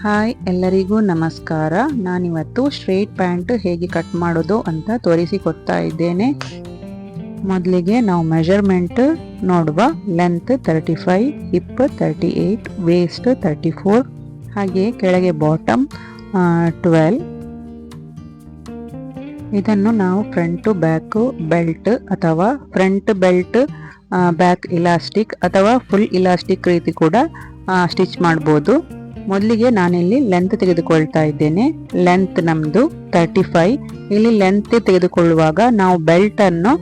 Hi, ಎಲ್ಲರಿಗೂ ನಮಸ್ಕಾರ. ನಾನಿವತ್ತು ಸ್ಟ್ರೇಟ್ ಪ್ಯಾಂಟ್ ಹೇಗೆ ಕಟ್ ಮಾಡೋದು ಅಂತ ತೋರಿಸಿಕೊಡ್ತಾ ಇದ್ದೇನೆ. ಮೊದಲಿಗೆ ನಾವು ಮೆಜರ್ಮೆಂಟ್ ನೋಡುವ length thirty five, hip thirty eight waist thirty four, ಹಾಗೆ ಕೆಳಗೆ ಬಾಟಮ್ ಟ್ವೆಲ್. ಇದನ್ನು ನಾವು ಫ್ರಂಟ್ ಟು ಬ್ಯಾಕ್ ಬೆಲ್ಟ್ ಅಥವಾ ಫ್ರಂಟ್ ಬೆಲ್ಟ್ ಬ್ಯಾಕ್ ಇಲಾಸ್ಟಿಕ್ ಅಥವಾ ಫುಲ್ ಇಲಾಸ್ಟಿಕ್ ರೀತಿ ಕೂಡ ಸ್ಟಿಚ್ ಮಾಡ್ಬೋದು. ಮೊದಲಿಗೆ ನಾನಿಲ್ಲಿ ಲೆಂತ್ ತೆಗೆದುಕೊಳ್ತಾ ಇದ್ದೇನೆ. ಲೆಂತ್ ನಮ್ದು ತರ್ಟಿ ಫೈವ್ ಇಲ್ಲಿ ಲೆಂತ್ ತೆಗೆದುಕೊಳ್ಳುವಾಗ ನಾವು ಬೆಲ್ಟ್ ಅನ್ನು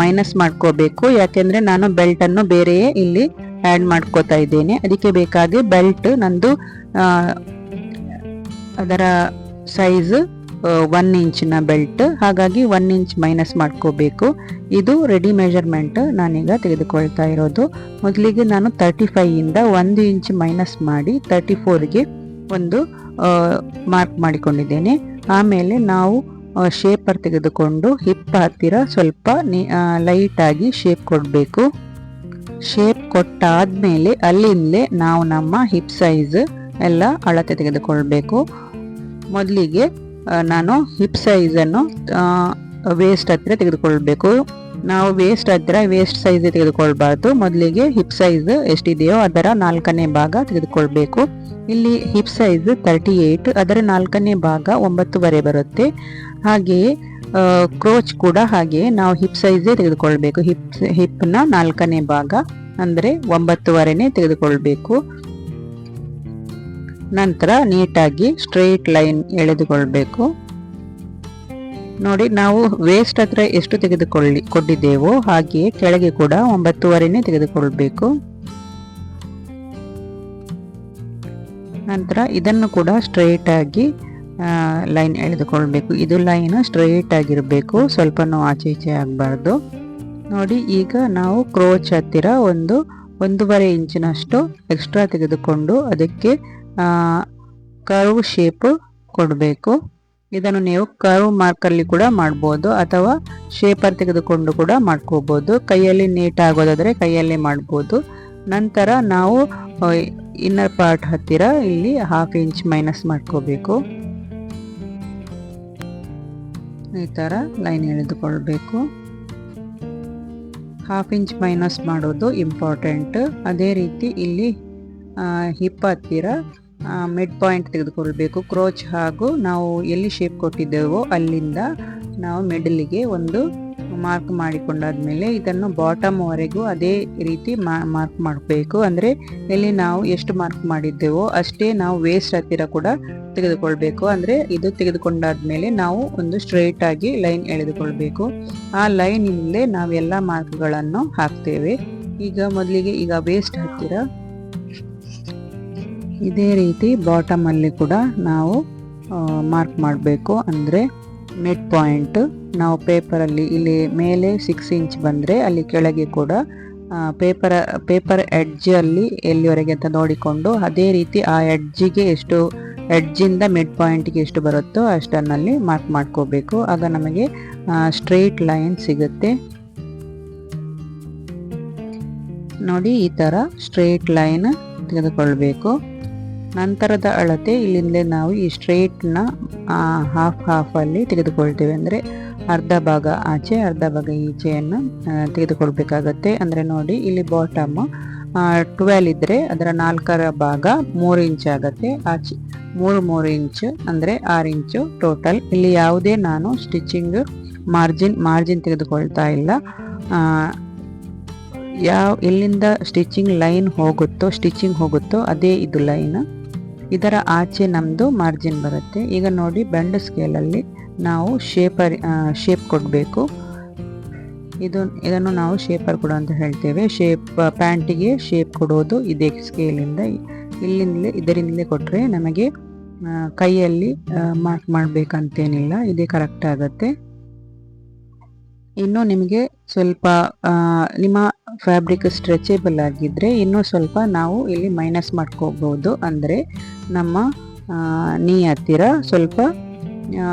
ಮೈನಸ್ ಮಾಡ್ಕೋಬೇಕು. ಯಾಕೆಂದ್ರೆ ನಾನು ಬೆಲ್ಟ್ ಅನ್ನು ಬೇರೆಯೇ ಇಲ್ಲಿ ಆಡ್ ಮಾಡ್ಕೋತಾ ಇದ್ದೇನೆ. ಅದಕ್ಕೆ ಬೇಕಾಗಿ ಬೆಲ್ಟ್ ನಂದು ಅದರ ಸೈಜ್ ಒನ್ ಇಂಚಿನ ಬೆಲ್ಟ್ ಹಾಗಾಗಿ ಒನ್ ಇಂಚ್ ಮೈನಸ್ ಮಾಡ್ಕೋಬೇಕು. ಇದು ರೆಡಿ ಮೆಜರ್ಮೆಂಟ್ ನಾನೀಗ ತೆಗೆದುಕೊಳ್ತಾ ಇರೋದು. ಮೊದಲಿಗೆ ನಾನು ತರ್ಟಿ ಫೈಯಿಂದ ಒಂದು ಇಂಚ್ ಮೈನಸ್ ಮಾಡಿ ತರ್ಟಿ ಫೋರ್ಗೆ ಒಂದು ಮಾರ್ಕ್ ಮಾಡಿಕೊಂಡಿದ್ದೇನೆ. ಆಮೇಲೆ ನಾವು ಶೇಪರ್ ತೆಗೆದುಕೊಂಡು ಹಿಪ್ ಹತ್ತಿರ ಸ್ವಲ್ಪ ಲೈಟಾಗಿ ಶೇಪ್ ಕೊಡಬೇಕು. ಶೇಪ್ ಕೊಟ್ಟಾದ್ಮೇಲೆ ಅಲ್ಲಿಂದಲೇ ನಾವು ನಮ್ಮ ಹಿಪ್ ಸೈಜ್ ಎಲ್ಲ ಅಳತೆ ತೆಗೆದುಕೊಳ್ಬೇಕು. ಮೊದಲಿಗೆ ನಾನು ಹಿಪ್ ಸೈಜನ್ನು ವೇಸ್ಟ್ ಹತ್ತಿರ ತೆಗೆದುಕೊಳ್ಬೇಕು. ನಾವು ವೇಸ್ಟ್ ಹತ್ತಿರ ವೇಸ್ಟ್ ಸೈಜ್ ತೆಗೆದುಕೊಳ್ಬಾರ್ದು. ಮೊದಲಿಗೆ ಹಿಪ್ ಸೈಜ್ ಎಷ್ಟಿದೆಯೋ ಅದರ ನಾಲ್ಕನೇ ಭಾಗ ತೆಗೆದುಕೊಳ್ಬೇಕು. ಇಲ್ಲಿ ಹಿಪ್ ಸೈಜ್ ತರ್ಟಿ ಏಯ್ಟ್ ಅದರ ನಾಲ್ಕನೇ ಭಾಗ ಒಂಬತ್ತುವರೆ ಬರುತ್ತೆ. ಹಾಗೆಯೇ ಕ್ರೋಚ್ ಕೂಡ ಹಾಗೆ ನಾವು ಹಿಪ್ ಸೈಜೇ ತೆಗೆದುಕೊಳ್ಬೇಕು. ಹಿಪ್ ಹಿಪ್ನ ನಾಲ್ಕನೇ ಭಾಗ ಅಂದರೆ ಒಂಬತ್ತುವರೆನೇ ತೆಗೆದುಕೊಳ್ಬೇಕು. ನಂತರ ನೀಟಾಗಿ ಸ್ಟ್ರೈಟ್ ಲೈನ್ ಎಳೆದುಕೊಳ್ಬೇಕು. ನೋಡಿ, ನಾವು ವೇಸ್ಟ್ ಹತ್ರ ಎಷ್ಟು ತೆಗೆದುಕೊಳ್ಳಿ, ಕೊಟ್ಟಿದ್ದೇವೋ ಹಾಗೆಯೇ ಕೆಳಗೆ ಕೂಡ ಒಂಬತ್ತುವರೆನೇ ತೆಗೆದುಕೊಳ್ಬೇಕು. ನಂತರ ಇದನ್ನು ಕೂಡ ಸ್ಟ್ರೈಟ್ ಆಗಿ ಲೈನ್ ಎಳೆದುಕೊಳ್ಬೇಕು. ಇದು ಲೈನ್ ಸ್ಟ್ರೈಟ್ ಆಗಿರಬೇಕು, ಸ್ವಲ್ಪನೂ ಆಚೆ ಈಚೆ ಆಗಬಾರ್ದು. ನೋಡಿ, ಈಗ ನಾವು ಕ್ರೋಚ್ ಹತ್ತಿರ ಒಂದು, ಒಂದೂವರೆ ಇಂಚಿನಷ್ಟು ಎಕ್ಸ್ಟ್ರಾ ತೆಗೆದುಕೊಂಡು ಅದಕ್ಕೆ ಕರ್ವ್ ಶೇಪ್ ಕೊಡಬೇಕು. ಇದನ್ನು ನೀವು ಕರ್ವ್ ಮಾರ್ಕಲ್ಲಿ ಕೂಡ ಮಾಡ್ಬೋದು, ಅಥವಾ ಶೇಪರ್ ತೆಗೆದುಕೊಂಡು ಕೂಡ ಮಾಡ್ಕೋಬೋದು. ಕೈಯಲ್ಲಿ ನೀಟ್ ಆಗೋದಾದರೆ ಕೈಯಲ್ಲಿ ಮಾಡ್ಬೋದು. ನಂತರ ನಾವು ಇನ್ನರ್ ಪಾರ್ಟ್ ಹತ್ತಿರ ಇಲ್ಲಿ ಹಾಫ್ ಇಂಚ್ ಮೈನಸ್ ಮಾಡ್ಕೋಬೇಕು. ಈ ಥರ ಲೈನ್ ಎಳೆದುಕೊಳ್ಬೇಕು. ಹಾಫ್ ಇಂಚ್ ಮೈನಸ್ ಮಾಡೋದು ಇಂಪಾರ್ಟೆಂಟ್ ಅದೇ ರೀತಿ ಇಲ್ಲಿ ಹಿಪ್ ಹತ್ತಿರ ಮಿಡ್ ಪಾಯಿಂಟ್ ತೆಗೆದುಕೊಳ್ಬೇಕು. ಕ್ರೋಚ್ ಹಾಗೂ ನಾವು ಎಲ್ಲಿ ಶೇಪ್ ಕೊಟ್ಟಿದ್ದೇವೋ ಅಲ್ಲಿಂದ ನಾವು ಮಿಡಲಿಗೆ ಒಂದು ಮಾರ್ಕ್ ಮಾಡಿಕೊಂಡಾದ್ಮೇಲೆ ಇದನ್ನು ಬಾಟಮ್ವರೆಗೂ ಅದೇ ರೀತಿ ಮಾರ್ಕ್ ಮಾಡಬೇಕು. ಅಂದರೆ ಇಲ್ಲಿ ನಾವು ಎಷ್ಟು ಮಾರ್ಕ್ ಮಾಡಿದ್ದೇವೋ ಅಷ್ಟೇ ನಾವು ವೇಸ್ಟ್ ಹತ್ತಿರ ಕೂಡ ತೆಗೆದುಕೊಳ್ಬೇಕು. ಅಂದರೆ ಇದು ತೆಗೆದುಕೊಂಡಾದ್ಮೇಲೆ ನಾವು ಒಂದು ಸ್ಟ್ರೈಟ್ ಆಗಿ ಲೈನ್ ಎಳೆದುಕೊಳ್ಬೇಕು. ಆ ಲೈನ್ ನಾವೆಲ್ಲ ಮಾರ್ಕ್ಗಳನ್ನು ಹಾಕ್ತೇವೆ. ಈಗ ಮೊದಲಿಗೆ ಈಗ ವೇಸ್ಟ್ ಹತ್ತಿರ ಇದೇ ರೀತಿ ಬಾಟಮಲ್ಲಿ ಕೂಡ ನಾವು ಮಾರ್ಕ್ ಮಾಡಬೇಕು. ಅಂದರೆ ಮಿಡ್ ಪಾಯಿಂಟ್ ನಾವು ಪೇಪರಲ್ಲಿ ಇಲ್ಲಿ ಮೇಲೆ ಸಿಕ್ಸ್ ಇಂಚ್ ಬಂದರೆ ಅಲ್ಲಿ ಕೆಳಗೆ ಕೂಡ ಪೇಪರ ಪೇಪರ್ ಎಡ್ಜಲ್ಲಿ ಎಲ್ಲಿವರೆಗೆ ಅಂತ ನೋಡಿಕೊಂಡು ಅದೇ ರೀತಿ ಆ ಎಡ್ಜಿಗೆ ಎಷ್ಟು ಎಡ್ಜಿಂದ ಮಿಡ್ ಪಾಯಿಂಟ್ಗೆ ಎಷ್ಟು ಬರುತ್ತೋ ಅಷ್ಟನ್ನಲ್ಲಿ ಮಾರ್ಕ್ ಮಾಡ್ಕೋಬೇಕು. ಆಗ ನಮಗೆ ಸ್ಟ್ರೈಟ್ ಲೈನ್ ಸಿಗುತ್ತೆ. ನೋಡಿ ಈ ಥರ ಸ್ಟ್ರೈಟ್ ಲೈನ್ ತೆಗೆದುಕೊಳ್ಬೇಕು. ನಂತರದ ಅಳತೆ ಇಲ್ಲಿಂದಲೇ ನಾವು ಈ ಸ್ಟ್ರೇಟ್ನ ಹಾಫ್ ಹಾಫಲ್ಲಿ ತೆಗೆದುಕೊಳ್ತೇವೆ. ಅಂದರೆ ಅರ್ಧ ಭಾಗ ಆಚೆ, ಅರ್ಧ ಭಾಗ ಈಚೆಯನ್ನು ತೆಗೆದುಕೊಳ್ಬೇಕಾಗತ್ತೆ. ಅಂದರೆ ನೋಡಿ, ಇಲ್ಲಿ ಬಾಟಮ್ ಟ್ವೆಲ್ ಇದ್ದರೆ ಅದರ ನಾಲ್ಕರ ಭಾಗ ಮೂರು ಇಂಚ್ ಆಗುತ್ತೆ. ಆಚೆ ಮೂರು ಮೂರು ಇಂಚ್ ಅಂದರೆ ಆರು ಇಂಚು ಟೋಟಲ್ ಇಲ್ಲಿ ಯಾವುದೇ ನಾನು ಸ್ಟಿಚಿಂಗ್ ಮಾರ್ಜಿನ್ ಮಾರ್ಜಿನ್ ತೆಗೆದುಕೊಳ್ತಾ ಇಲ್ಲ. ಯಾವ, ಎಲ್ಲಿಂದ ಸ್ಟಿಚಿಂಗ್ ಲೈನ್ ಹೋಗುತ್ತೋ ಸ್ಟಿಚಿಂಗ್ ಹೋಗುತ್ತೋ, ಅದೇ ಇದು ಲೈನ್ ಇದರ ಆಚೆ ನಮ್ಮದು ಮಾರ್ಜಿನ್ ಬರುತ್ತೆ. ಈಗ ನೋಡಿ ಬೆಂಡ್ ಸ್ಕೇಲಲ್ಲಿ ನಾವು ಶೇಪರ್ ಶೇಪ್ ಕೊಡಬೇಕು. ಇದು, ಇದನ್ನು ನಾವು ಶೇಪರ್ ಕೊಡು ಅಂತ ಹೇಳ್ತೇವೆ. ಶೇಪ್ ಪ್ಯಾಂಟಿಗೆ ಶೇಪ್ ಕೊಡೋದು ಇದೇ ಸ್ಕೇಲಿಂದ ಇಲ್ಲಿಂದಲೇ, ಇದರಿಂದಲೇ ಕೊಟ್ಟರೆ ನಮಗೆ ಕೈಯಲ್ಲಿ ಮಾರ್ಕ್ ಮಾಡಬೇಕಂತೇನಿಲ್ಲ. ಇದೇ ಕರೆಕ್ಟ್ ಆಗುತ್ತೆ. ಇನ್ನು ನಿಮಗೆ ಸ್ವಲ್ಪ ನಿಮ್ಮ ಫ್ಯಾಬ್ರಿಕ್ ಸ್ಟ್ರೆಚೇಬಲ್ ಆಗಿದ್ದರೆ ಇನ್ನೂ ಸ್ವಲ್ಪ ನಾವು ಇಲ್ಲಿ ಮೈನಸ್ ಮಾಡ್ಕೋಬೋದು. ಅಂದರೆ ನಮ್ಮ ನೀ ಹತ್ತಿರ ಸ್ವಲ್ಪ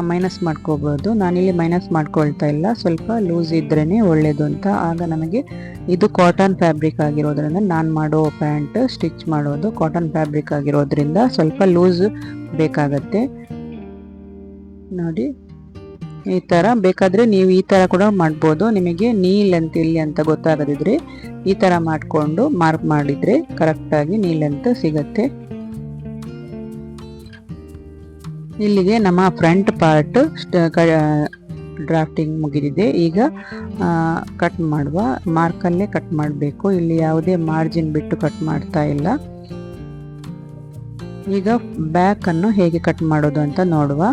ಮೈನಸ್ ಮಾಡ್ಕೋಬೋದು. ನಾನಿಲ್ಲಿ ಮೈನಸ್ ಮಾಡ್ಕೊಳ್ತಾ ಇಲ್ಲ. ಸ್ವಲ್ಪ ಲೂಸ್ ಇದ್ರೇ ಒಳ್ಳೆಯದು ಅಂತ. ಆಗ ನಮಗೆ ಇದು ಕಾಟನ್ ಫ್ಯಾಬ್ರಿಕ್ ಆಗಿರೋದ್ರಿಂದ ನಾನು ಮಾಡೋ ಪ್ಯಾಂಟ್ ಸ್ಟಿಚ್ ಮಾಡೋದು ಕಾಟನ್ ಫ್ಯಾಬ್ರಿಕ್ ಆಗಿರೋದ್ರಿಂದ ಸ್ವಲ್ಪ ಲೂಸ್ ಬೇಕಾಗತ್ತೆ. ನೋಡಿ, ಈ ಥರ ಬೇಕಾದರೆ ನೀವು ಈ ಥರ ಕೂಡ ಮಾಡ್ಬೋದು. ನಿಮಗೆ ನೀಲ್ ಅಂತ ಇಲ್ಲಿ ಅಂತ ಗೊತ್ತಾಗದಿದ್ರೆ ಈ ಥರ ಮಾಡಿಕೊಂಡು ಮಾರ್ಕ್ ಮಾಡಿದರೆ ಕರೆಕ್ಟಾಗಿ ನೀಲ್ ಅಂತ ಸಿಗತ್ತೆ. ಇಲ್ಲಿಗೆ ನಮ್ಮ ಫ್ರಂಟ್ ಪಾರ್ಟ್ ಡ್ರಾಫ್ಟಿಂಗ್ ಮುಗಿದಿದೆ. ಈಗ ಕಟ್ ಮಾಡುವ, ಮಾರ್ಕಲ್ಲೇ ಕಟ್ ಮಾಡಬೇಕು. ಇಲ್ಲಿ ಯಾವುದೇ ಮಾರ್ಜಿನ್ ಬಿಟ್ಟು ಕಟ್ ಮಾಡ್ತಾ ಇಲ್ಲ. ಈಗ ಬ್ಯಾಕನ್ನು ಹೇಗೆ ಕಟ್ ಮಾಡೋದು ಅಂತ ನೋಡುವ.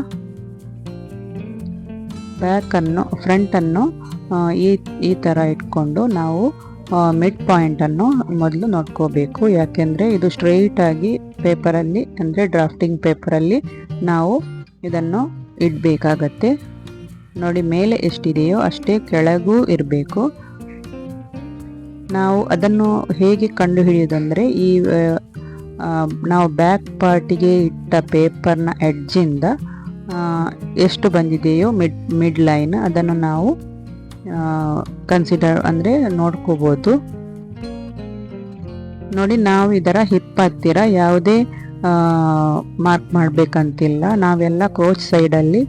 ಬ್ಯಾಕನ್ನು ಫ್ರಂಟನ್ನು ಈ ಈ ಥರ ಇಟ್ಕೊಂಡು ನಾವು ಮಿಡ್ ಪಾಯಿಂಟನ್ನು ಮೊದಲು ನೋಡ್ಕೋಬೇಕು. ಯಾಕೆಂದರೆ ಇದು ಸ್ಟ್ರೈಟಾಗಿ ಪೇಪರಲ್ಲಿ ಅಂದರೆ ಡ್ರಾಫ್ಟಿಂಗ್ ಪೇಪರಲ್ಲಿ ನಾವು ಇದನ್ನು ಇಡಬೇಕಾಗತ್ತೆ. ನೋಡಿ, ಮೇಲೆ ಎಷ್ಟಿದೆಯೋ ಅಷ್ಟೇ ಕೆಳಗೂ ಇರಬೇಕು. ನಾವು ಅದನ್ನು ಹೇಗೆ ಕಂಡುಹಿಡಿಯೋದಂದರೆ ಈ ನಾವು ಬ್ಯಾಕ್ ಪಾರ್ಟಿಗೆ ಇಟ್ಟ ಪೇಪರ್ನ ಎಡ್ಜಿಂದ ಎಷ್ಟು ಬಂದಿದೆಯೋ ಮಿಡ್ ಮಿಡ್ ಲೈನ್ ಅದನ್ನು ನಾವು ಕನ್ಸಿಡರ್ ಅಂದರೆ ನೋಡ್ಕೋಬೋದು. ನೋಡಿ, ನಾವು ಇದರ ಹಿಪ್ಪತ್ತಿರ ಯಾವುದೇ ಮಾರ್ಕ್ ಮಾಡಬೇಕಂತಿಲ್ಲ. ನಾವೆಲ್ಲ ಕ್ರೋಚ್ ಸೈಡಲ್ಲಿ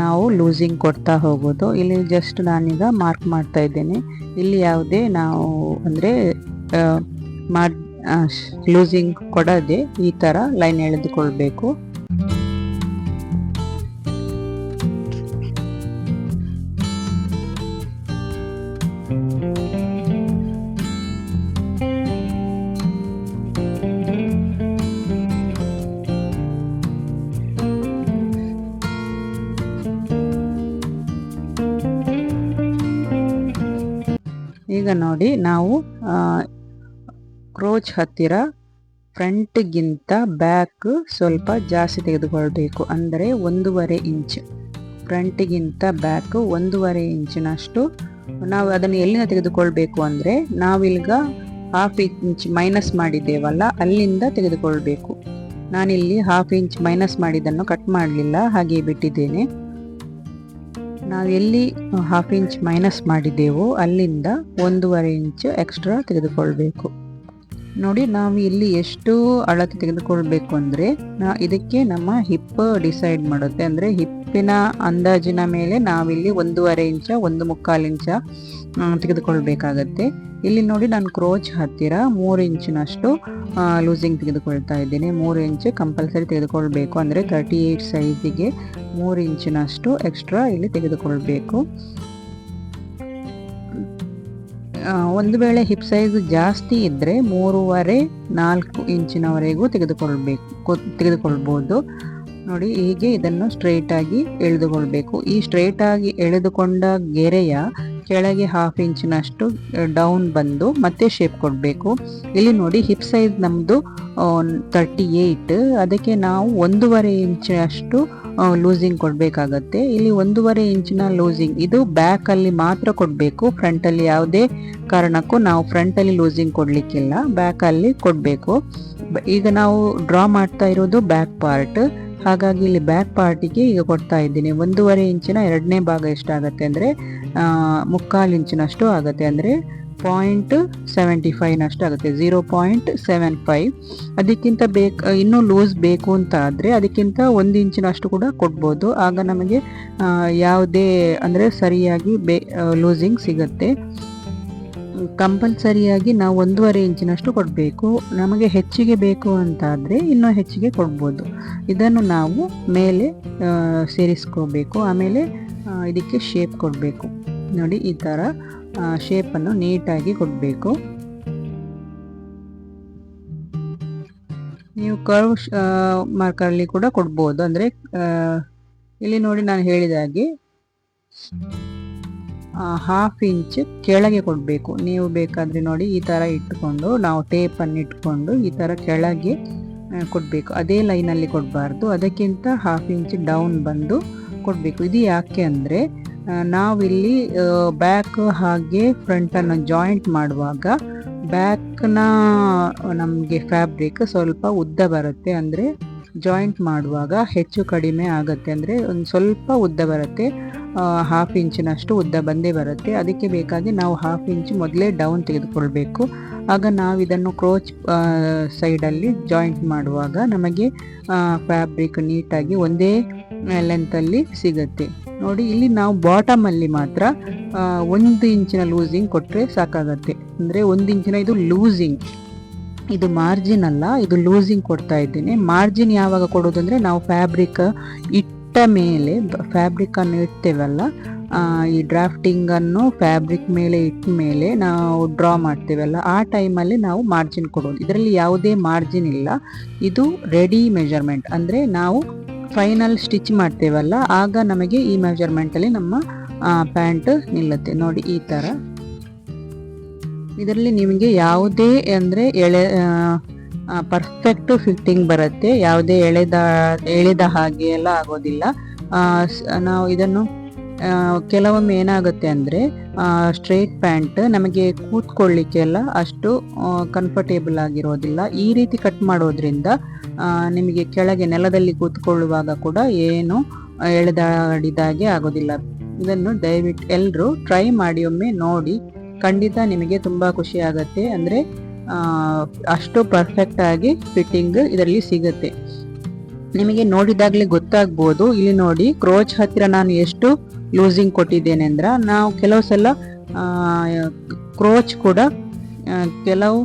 ನಾವು ಲೂಸಿಂಗ್ ಕೊಡ್ತಾ ಹೋಗೋದು. ಇಲ್ಲಿ ಜಸ್ಟ್ ನಾನೀಗ ಮಾರ್ಕ್ ಮಾಡ್ತಾ ಇದ್ದೇನೆ. ಇಲ್ಲಿ ಯಾವುದೇ ನಾವು ಅಂದರೆ ಮಾಡ್ ಲೂಸಿಂಗ್ ಕೊಡದೆ ಈ ಥರ ಲೈನ್ ಎಳೆದುಕೊಳ್ಬೇಕು. ಈಗ ನೋಡಿ ನಾವು ಕ್ರೋಚ್ ಹತ್ತಿರ ಫ್ರಂಟ್ಗಿಂತ ಬ್ಯಾಕ್ ಸ್ವಲ್ಪ ಜಾಸ್ತಿ ತೆಗೆದುಕೊಳ್ಬೇಕು. ಅಂದರೆ ಒಂದೂವರೆ ಇಂಚ್. ಫ್ರಂಟ್ಗಿಂತ ಬ್ಯಾಕ್ ಒಂದೂವರೆ ಇಂಚಿನಷ್ಟು ನಾವು ಅದನ್ನು ಎಲ್ಲಿಂದ ತೆಗೆದುಕೊಳ್ಬೇಕು ಅಂದರೆ ನಾವೀಗ ಹಾಫ್ ಇಂಚ್ ಮೈನಸ್ ಮಾಡಿದ್ದೇವಲ್ಲ, ಅಲ್ಲಿಂದ ತೆಗೆದುಕೊಳ್ಬೇಕು. ನಾನಿಲ್ಲಿ ಹಾಫ್ ಇಂಚ್ ಮೈನಸ್ ಮಾಡಿದ್ದನ್ನು ಕಟ್ ಮಾಡಲಿಲ್ಲ ಹಾಗೆ ಬಿಟ್ಟಿದ್ದೇನೆ. ನಾವು ಎಲ್ಲಿ ಹಾಫ್ ಇಂಚ್ ಮೈನಸ್ ಮಾಡಿದ್ದೇವೋ ಅಲ್ಲಿಂದ ಒಂದೂವರೆ ಇಂಚ್ ಎಕ್ಸ್ಟ್ರಾ ತೆಗೆದುಕೊಳ್ಬೇಕು. ನೋಡಿ, ನಾವು ಇಲ್ಲಿ ಎಷ್ಟು ಅಳತೆ ತೆಗೆದುಕೊಳ್ಬೇಕು ಅಂದರೆ, ನಾ, ಇದಕ್ಕೆ ನಮ್ಮ ಹಿಪ್ ಡಿಸೈಡ್ ಮಾಡುತ್ತೆ. ಅಂದರೆ ಹಿಪ್ಪಿನ ಅಂದಾಜಿನ ಮೇಲೆ ನಾವಿಲ್ಲಿ ಒಂದೂವರೆ ಇಂಚ ಒಂದು ಮುಕ್ಕಾಲು ಇಂಚ ತೆಗೆದುಕೊಳ್ಬೇಕಾಗತ್ತೆ. ಇಲ್ಲಿ ನೋಡಿ ನಾನು ಕ್ರೋಚ್ ಹತ್ತಿರ ಮೂರು ಇಂಚಿನಷ್ಟು ಲೂಸಿಂಗ್ ತೆಗೆದುಕೊಳ್ತಾ ಇದ್ದೀನಿ. ಮೂರು ಇಂಚು ಕಂಪಲ್ಸರಿ ತೆಗೆದುಕೊಳ್ಬೇಕು ಅಂದರೆ ತರ್ಟಿ ಏಯ್ಟ್ ಸೈಜಿಗೆ ಮೂರು ಇಂಚಿನಷ್ಟು ಎಕ್ಸ್ಟ್ರಾ ಇಲ್ಲಿ ತೆಗೆದುಕೊಳ್ಬೇಕು. ಒಂದು ವೇಳೆ ಹಿಪ್ ಸೈಜ್ ಜಾಸ್ತಿ ಇದ್ದರೆ ಮೂರುವರೆ ನಾಲ್ಕು ಇಂಚಿನವರೆಗೂ ತೆಗೆದುಕೊಳ್ಬೇಕು, ತೆಗೆದುಕೊಳ್ಬೋದು. ನೋಡಿ ಹೀಗೆ ಇದನ್ನು ಸ್ಟ್ರೈಟ್ ಆಗಿ ಎಳೆದುಕೊಳ್ಬೇಕು. ಈ ಸ್ಟ್ರೈಟ್ ಆಗಿ ಎಳೆದುಕೊಂಡ ಗೆರೆಯ ಕೆಳಗೆ ಹಾಫ್ ಇಂಚಿನಷ್ಟು ಡೌನ್ ಬಂದು ಮತ್ತೆ ಶೇಪ್ ಕೊಡಬೇಕು. ಇಲ್ಲಿ ನೋಡಿ ಹಿಪ್ ಸೈಜ್ ನಮ್ಮದು ತರ್ಟಿ ಏಯ್ಟ್ ಅದಕ್ಕೆ ನಾವು ಒಂದೂವರೆ ಇಂಚಿನಷ್ಟು ಲೂಸಿಂಗ್ ಕೊಡಬೇಕಾಗತ್ತೆ. ಇಲ್ಲಿ ಒಂದೂವರೆ ಇಂಚಿನ ಲೂಸಿಂಗ್ ಇದು ಬ್ಯಾಕಲ್ಲಿ ಮಾತ್ರ ಕೊಡಬೇಕು. ಫ್ರಂಟಲ್ಲಿ ಯಾವುದೇ ಕಾರಣಕ್ಕೂ ನಾವು ಫ್ರಂಟಲ್ಲಿ ಲೂಸಿಂಗ್ ಕೊಡಲಿಕ್ಕಿಲ್ಲ. ಬ್ಯಾಕಲ್ಲಿ ಕೊಡಬೇಕು. ಈಗ ನಾವು ಡ್ರಾ ಮಾಡ್ತಾ ಇರೋದು ಬ್ಯಾಕ್ ಪಾರ್ಟ್ ಹಾಗಾಗಿ ಇಲ್ಲಿ ಬ್ಯಾಕ್ ಪಾರ್ಟಿಗೆ ಈಗ ಕೊಡ್ತಾ ಇದ್ದೀನಿ. ಒಂದೂವರೆ ಇಂಚಿನ ಎರಡನೇ ಭಾಗ ಎಷ್ಟಾಗತ್ತೆ ಅಂದರೆ ಮುಕ್ಕಾಲು ಇಂಚಿನಷ್ಟು ಆಗುತ್ತೆ ಅಂದರೆ ಪಾಯಿಂಟ್ ಸೆವೆಂಟಿ ಫೈವ್ನಷ್ಟು ಆಗುತ್ತೆ. ಝೀರೋ ಪಾಯಿಂಟ್ ಸೆವೆನ್ ಫೈವ್ ಅದಕ್ಕಿಂತ ಬೇಕು, ಇನ್ನೂ ಲೂಸ್ ಬೇಕು ಅಂತ ಆದರೆ ಅದಕ್ಕಿಂತ ಒಂದು ಇಂಚಿನಷ್ಟು ಕೂಡ ಕೊಡ್ಬೋದು. ಆಗ ನಮಗೆ ಯಾವುದೇ ಅಂದರೆ ಸರಿಯಾಗಿ ಬೇ ಲೂಸಿಂಗ್ ಸಿಗುತ್ತೆ. ಕಂಪಲ್ಸರಿಯಾಗಿ ನಾವು ಒಂದೂವರೆ ಇಂಚಿನಷ್ಟು ಕೊಡಬೇಕು. ನಮಗೆ ಹೆಚ್ಚಿಗೆ ಬೇಕು ಅಂತಾದರೆ ಇನ್ನೂ ಹೆಚ್ಚಿಗೆ ಕೊಡ್ಬೋದು. ಇದನ್ನು ನಾವು ಮೇಲೆ ಸೇರಿಸ್ಕೋಬೇಕು. ಆಮೇಲೆ ಇದಕ್ಕೆ ಶೇಪ್ ಕೊಡಬೇಕು. ನೋಡಿ, ಈ ಥರ ಶೇಪನ್ನು ನೀಟಾಗಿ ಕೊಡಬೇಕು. ನೀವು ಕರ್ವ್ ಮಾರ್ಕರ್ಲಿ ಕೂಡ ಕೊಡ್ಬೋದು. ಅಂದರೆ ಇಲ್ಲಿ ನೋಡಿ ನಾನು ಹೇಳಿದ ಹಾಗೆ. ಹಾಫ್ ಇಂಚ್ ಕೆಳಗೆ ಕೊಡಬೇಕು. ನೀವು ಬೇಕಾದರೆ ನೋಡಿ ಈ ಥರ ಇಟ್ಕೊಂಡು ನಾವು ಟೇಪನ್ನು ಇಟ್ಕೊಂಡು ಈ ಥರ ಕೆಳಗೆ ಕೊಡಬೇಕು. ಅದೇ ಲೈನಲ್ಲಿ ಕೊಡಬಾರ್ದು. ಅದಕ್ಕಿಂತ ಹಾಫ್ ಇಂಚ್ ಡೌನ್ ಬಂದು ಕೊಡಬೇಕು. ಇದು ಯಾಕೆ ಅಂದರೆ ನಾವಿಲ್ಲಿ ಬ್ಯಾಕ್ ಹಾಗೆ ಫ್ರಂಟನ್ನು ಜಾಯಿಂಟ್ ಮಾಡುವಾಗ ಬ್ಯಾಕ್ನ ನಮಗೆ ಫ್ಯಾಬ್ರಿಕ್ ಸ್ವಲ್ಪ ಉದ್ದ ಬರುತ್ತೆ. ಅಂದರೆ ಜಾಯಿಂಟ್ ಮಾಡುವಾಗ ಹೆಚ್ಚು ಕಡಿಮೆ ಆಗುತ್ತೆ. ಅಂದರೆ ಒಂದು ಸ್ವಲ್ಪ ಉದ್ದ ಬರುತ್ತೆ. ಹಾಫ್ ಇಂಚಿನಷ್ಟು ಉದ್ದ ಬಂದೇ ಬರುತ್ತೆ. ಅದಕ್ಕೆ ಬೇಕಾಗಿ ನಾವು ಹಾಫ್ ಇಂಚ್ ಮೊದಲೇ ಡೌನ್ ತೆಗೆದುಕೊಳ್ಬೇಕು. ಆಗ ನಾವು ಇದನ್ನು ಕ್ರೋಚ್ ಸೈಡಲ್ಲಿ ಜಾಯಿಂಟ್ ಮಾಡುವಾಗ ನಮಗೆ ಫ್ಯಾಬ್ರಿಕ್ ನೀಟಾಗಿ ಒಂದೇ ಲೆಂತಲ್ಲಿ ಸಿಗುತ್ತೆ. ನೋಡಿ, ಇಲ್ಲಿ ನಾವು ಬಾಟಮಲ್ಲಿ ಮಾತ್ರ ಒಂದು ಇಂಚಿನ ಲೂಸಿಂಗ್ ಕೊಟ್ಟರೆ ಸಾಕಾಗತ್ತೆ. ಅಂದರೆ ಒಂದು ಇಂಚಿನ ಇದು ಲೂಸಿಂಗ್ ಇದು ಮಾರ್ಜಿನ್ ಅಲ್ಲ, ಇದು ಲೂಸಿಂಗ್ ಕೊಡ್ತಾ ಇದ್ದೇನೆ. ಮಾರ್ಜಿನ್ ಯಾವಾಗ ಕೊಡೋದು ಅಂದರೆ ನಾವು ಫ್ಯಾಬ್ರಿಕ್ ಇಟ್ಟ ಮೇಲೆ ಫ್ಯಾಬ್ರಿಕನ್ನು ಇಡ್ತೇವಲ್ಲ ಈ ಡ್ರಾಫ್ಟಿಂಗನ್ನು ಫ್ಯಾಬ್ರಿಕ್ ಮೇಲೆ ಇಟ್ಟ ಮೇಲೆ ನಾವು ಡ್ರಾ ಮಾಡ್ತೇವಲ್ಲ, ಆ ಟೈಮಲ್ಲಿ ನಾವು ಮಾರ್ಜಿನ್ ಕೊಡೋದು ಇದರಲ್ಲಿ ಯಾವುದೇ ಮಾರ್ಜಿನ್ ಇಲ್ಲ. ಇದು ರೆಡಿ ಮೆಜರ್ಮೆಂಟ್ ಅಂದರೆ ನಾವು ಫೈನಲ್ ಸ್ಟಿಚ್ ಮಾಡ್ತೇವಲ್ಲ, ಆಗ ನಮಗೆ ಈ ಮೆಜರ್ಮೆಂಟಲ್ಲಿ ನಮ್ಮ ಪ್ಯಾಂಟ್ ನಿಲ್ಲುತ್ತೆ. ನೋಡಿ ಈ ಥರ ಇದರಲ್ಲಿ ನಿಮಗೆ ಯಾವುದೇ ಅಂದರೆ ಎಳೆ ಪರ್ಫೆಕ್ಟ್ ಫಿಟ್ಟಿಂಗ್ ಬರುತ್ತೆ. ಯಾವುದೇ ಎಳೆದ ಎಳೆದ ಹಾಗೆ ಎಲ್ಲ ಆಗೋದಿಲ್ಲ. ನಾವು ಇದನ್ನು ಕೆಲವೊಮ್ಮೆ ಏನಾಗುತ್ತೆ ಅಂದರೆ ಸ್ಟ್ರೈಟ್ ಪ್ಯಾಂಟ್ ನಮಗೆ ಕೂತ್ಕೊಳ್ಳಿಕ್ಕೆಲ್ಲ ಅಷ್ಟು ಕಂಫರ್ಟೇಬಲ್ ಆಗಿರೋದಿಲ್ಲ. ಈ ರೀತಿ ಕಟ್ ಮಾಡೋದ್ರಿಂದ ನಿಮಗೆ ಕೆಳಗೆ ನೆಲದಲ್ಲಿ ಕೂತ್ಕೊಳ್ಳುವಾಗ ಕೂಡ ಏನು ಎಳೆದಾಡಿದಾಗೆ ಆಗೋದಿಲ್ಲ. ಇದನ್ನು ದಯವಿಟ್ಟು ಎಲ್ಲರೂ ಟ್ರೈ ಮಾಡಿ ಒಮ್ಮೆ ನೋಡಿ. ಖಂಡಿತ ನಿಮಗೆ ತುಂಬ ಖುಷಿ ಅಂದರೆ ಅಷ್ಟು ಪರ್ಫೆಕ್ಟ್ ಆಗಿ ಫಿಟ್ಟಿಂಗ್ ಇದರಲ್ಲಿ ಸಿಗುತ್ತೆ. ನಿಮಗೆ ನೋಡಿದಾಗಲೇ ಗೊತ್ತಾಗ್ಬೋದು, ಇಲ್ಲಿ ನೋಡಿ, ಕ್ರೋಚ್ ಹತ್ತಿರ ನಾನು ಎಷ್ಟು ಲೂಸಿಂಗ್ ಕೊಟ್ಟಿದ್ದೇನೆ ಅಂದ್ರೆ, ನಾವು ಕೆಲವು ಸಲ ಕ್ರೋಚ್ ಕೂಡ ಕೆಲವು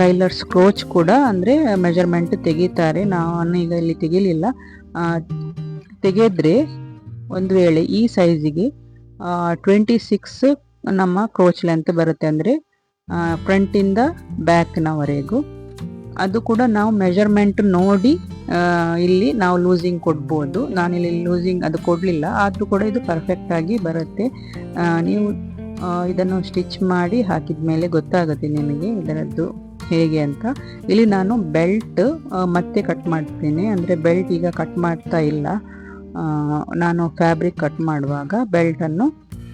ಟೈಲರ್ಸ್ ಕ್ರೋಚ್ ಕೂಡ ಅಂದರೆ ಮೆಜರ್ಮೆಂಟ್ ತೆಗೀತಾರೆ. ನಾನು ಈಗ ಇಲ್ಲಿ ತೆಗೀಲಿಲ್ಲ. ತೆಗೆದ್ರೆ ಒಂದು ವೇಳೆ ಈ ಸೈಜಿಗೆ ಟ್ವೆಂಟಿ ಸಿಕ್ಸ್ ನಮ್ಮ ಕ್ರೋಚ್ ಲೆಂತ್ ಬರುತ್ತೆ ಅಂದರೆ ಫ್ರಂಟಿಂದ ಬ್ಯಾಕ್ನವರೆಗೂ ಅದು ಕೂಡ ನಾವು ಮೆಜರ್ಮೆಂಟ್ ನೋಡಿ ಇಲ್ಲಿ ನಾವು ಲೂಸಿಂಗ್ ಕೊಡ್ಬೋದು. ನಾನಿಲ್ಲಿ ಲೂಸಿಂಗ್ ಅದು ಕೊಡಲಿಲ್ಲ, ಆದರೂ ಕೂಡ ಇದು ಪರ್ಫೆಕ್ಟಾಗಿ ಬರುತ್ತೆ. ನೀವು ಇದನ್ನು ಸ್ಟಿಚ್ ಮಾಡಿ ಹಾಕಿದ ಮೇಲೆ ಗೊತ್ತಾಗುತ್ತೆ ನಿಮಗೆ ಇದರದ್ದು ಹೇಗೆ ಅಂತ. ಇಲ್ಲಿ ನಾನು ಬೆಲ್ಟ್ ಮತ್ತೆ ಕಟ್ ಮಾಡ್ತೇನೆ. ಅಂದರೆ ಬೆಲ್ಟ್ ಈಗ ಕಟ್ ಮಾಡ್ತಾ ಇಲ್ಲ. ನಾನು ಫ್ಯಾಬ್ರಿಕ್ ಕಟ್ ಮಾಡುವಾಗ ಬೆಲ್ಟನ್ನು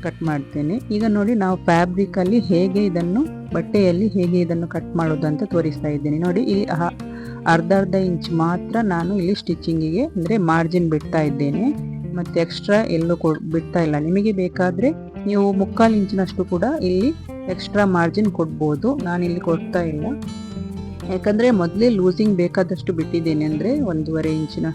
ಕಟ್ ಮಾಡ್ತೇನೆ. ಈಗ ನೋಡಿ ನಾವು ಫ್ಯಾಬ್ರಿಕಲ್ಲಿ ಹೇಗೆ ಇದನ್ನು, ಬಟ್ಟೆಯಲ್ಲಿ ಹೇಗೆ ಇದನ್ನು ಕಟ್ ಮಾಡೋದು ಅಂತ ತೋರಿಸ್ತಾ ಇದ್ದೇನೆ. ನೋಡಿ ಇಲ್ಲಿ ಅರ್ಧ ಅರ್ಧ ಇಂಚ್ ಮಾತ್ರ ನಾನು ಇಲ್ಲಿ ಸ್ಟಿಚಿಂಗಿಗೆ ಅಂದರೆ ಮಾರ್ಜಿನ್ ಬಿಡ್ತಾ ಇದ್ದೇನೆ. ಮತ್ತು ಎಕ್ಸ್ಟ್ರಾ ಎಲ್ಲೂ ಬಿಡ್ತಾ ಇಲ್ಲ. ನಿಮಗೆ ಬೇಕಾದರೆ ನೀವು ಮುಕ್ಕಾಲು ಇಂಚಿನಷ್ಟು ಕೂಡ ಇಲ್ಲಿ ಎಕ್ಸ್ಟ್ರಾ ಮಾರ್ಜಿನ್ ಕೊಡ್ಬೋದು. ಇಲ್ಲಿ ಕೊಡ್ತಾ ಇಲ್ಲ. ಯಾಕಂದರೆ ಮೊದಲೇ ಲೂಸಿಂಗ್ ಬೇಕಾದಷ್ಟು ಬಿಟ್ಟಿದ್ದೇನೆ ಅಂದರೆ ಒಂದೂವರೆ ಇಂಚಿನ,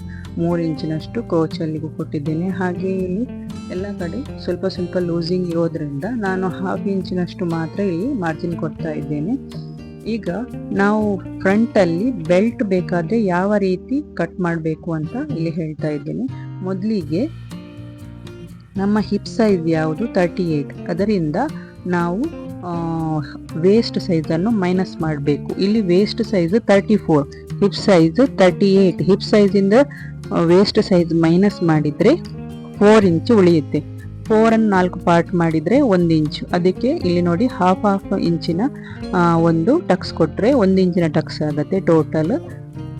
ಮೂರು ಇಂಚಿನಷ್ಟು ಕ್ರೋಚಲ್ಲಿಗೂ ಕೊಟ್ಟಿದ್ದೇನೆ. ಹಾಗೆ ಇಲ್ಲಿ ಎಲ್ಲ ಕಡೆ ಸ್ವಲ್ಪ ಸ್ವಲ್ಪ ಲೂಸಿಂಗ್ ಇರೋದ್ರಿಂದ ನಾನು ಹಾಫ್ ಇಂಚಿನಷ್ಟು ಮಾತ್ರ ಇಲ್ಲಿ ಮಾರ್ಜಿನ್ ಕೊಡ್ತಾ ಇದ್ದೇನೆ. ಈಗ ನಾವು ಫ್ರಂಟಲ್ಲಿ ಬೆಲ್ಟ್ ಬೇಕಾದರೆ ಯಾವ ರೀತಿ ಕಟ್ ಮಾಡಬೇಕು ಅಂತ ಇಲ್ಲಿ ಹೇಳ್ತಾ ಇದ್ದೇನೆ. ಮೊದಲಿಗೆ ನಮ್ಮ ಹಿಪ್ ಸೈಜ್ ಯಾವುದು? ತರ್ಟಿ ಏಯ್ಟ್ ಅದರಿಂದ ನಾವು ವೇಸ್ಟ್ ಸೈಜನ್ನು ಮೈನಸ್ ಮಾಡಬೇಕು. ಇಲ್ಲಿ waist size thirty four hip size thirty eight hip ಸೈಜಿಂದ waist size minus ಮಾಡಿದರೆ ಫೋರ್ ಇಂಚು ಉಳಿಯುತ್ತೆ. ಫೋರನ್ನು ನಾಲ್ಕು ಪಾರ್ಟ್ ಮಾಡಿದರೆ ಒಂದು ಇಂಚು. ಅದಕ್ಕೆ ಇಲ್ಲಿ ನೋಡಿ ಹಾಫ್ ಹಾಫ್ ಇಂಚಿನ ಒಂದು ಟಕ್ಸ್ ಕೊಟ್ಟರೆ ಒಂದು ಇಂಚಿನ ಟಕ್ಸ್ ಆಗುತ್ತೆ ಟೋಟಲ್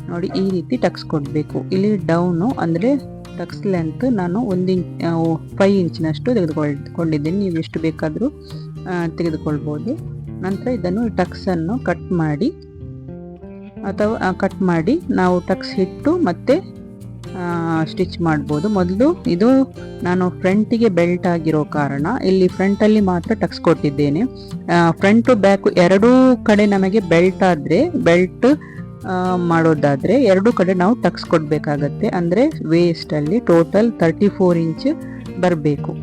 ನೋಡಿ ಈ ರೀತಿ ಟಕ್ಸ್ ಕೊಡಬೇಕು. ಇಲ್ಲಿ ಡೌನು ಅಂದರೆ ಟಕ್ಸ್ ಲೆಂತ್ ನಾನು ಒಂದು ಇಂಚ್ ಫೈವ್ ಇಂಚಿನಷ್ಟು ತೆಗೆದುಕೊಳ್ಕೊಂಡಿದ್ದೀನಿ ನೀವು ಎಷ್ಟು ಬೇಕಾದರೂ ತೆಗೆದುಕೊಳ್ಬೋದು. ನಂತರ ಇದನ್ನು ಟಕ್ಸನ್ನು ಕಟ್ ಮಾಡಿ, ಅಥವಾ ಕಟ್ ಮಾಡಿ ನಾವು ಟಕ್ಸ್ ಇಟ್ಟು ಮತ್ತೆ ಸ್ಟಿಚ್ ಮಾಡ್ಬೋದು. ಮೊದಲು ಇದು ನಾನು ಫ್ರಂಟಿಗೆ ಬೆಲ್ಟ್ ಆಗಿರೋ ಕಾರಣ ಇಲ್ಲಿ ಫ್ರಂಟಲ್ಲಿ ಮಾತ್ರ ಟಕ್ಸ್ ಕೊಟ್ಟಿದ್ದೇನೆ. ಫ್ರಂಟು ಬ್ಯಾಕು ಎರಡೂ ಕಡೆ ನಮಗೆ ಬೆಲ್ಟ್ ಆದರೆ, ಬೆಲ್ಟ್ ಮಾಡೋದಾದರೆ ಎರಡೂ ಕಡೆ ನಾವು ಟಕ್ಸ್ ಕೊಡಬೇಕಾಗತ್ತೆ. ಅಂದರೆ ವೇಸ್ಟಲ್ಲಿ ಟೋಟಲ್ ತರ್ಟಿ ಫೋರ್ ಇಂಚ್ ಬರಬೇಕು.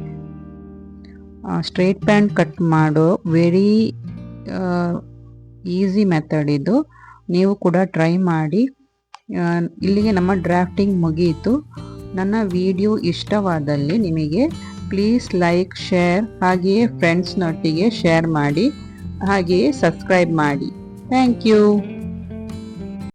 ಸ್ಟ್ರೇಟ್ ಪ್ಯಾಂಟ್ ಕಟ್ ಮಾಡೋ ವೆರಿ ಈಸಿ ಮೆಥಡ್ ಇದು. ನೀವು ಕೂಡ ಟ್ರೈ ಮಾಡಿ. ಇಲ್ಲಿಗೆ ನಮ್ಮ ಡ್ರಾಫ್ಟಿಂಗ್ ಮುಗಿಯಿತು ನನ್ನ ವಿಡಿಯೋ ಇಷ್ಟವಾದಲ್ಲಿ ನಿಮಗೆ ಪ್ಲೀಸ್ ಲೈಕ್ ಶೇರ್ ಹಾಗೆಯೇ ಫ್ರೆಂಡ್ಸ್ನೊಟ್ಟಿಗೆ ಶೇರ್ ಮಾಡಿ, ಹಾಗೆಯೇ ಸಬ್ಸ್ಕ್ರೈಬ್ ಮಾಡಿ. Thank you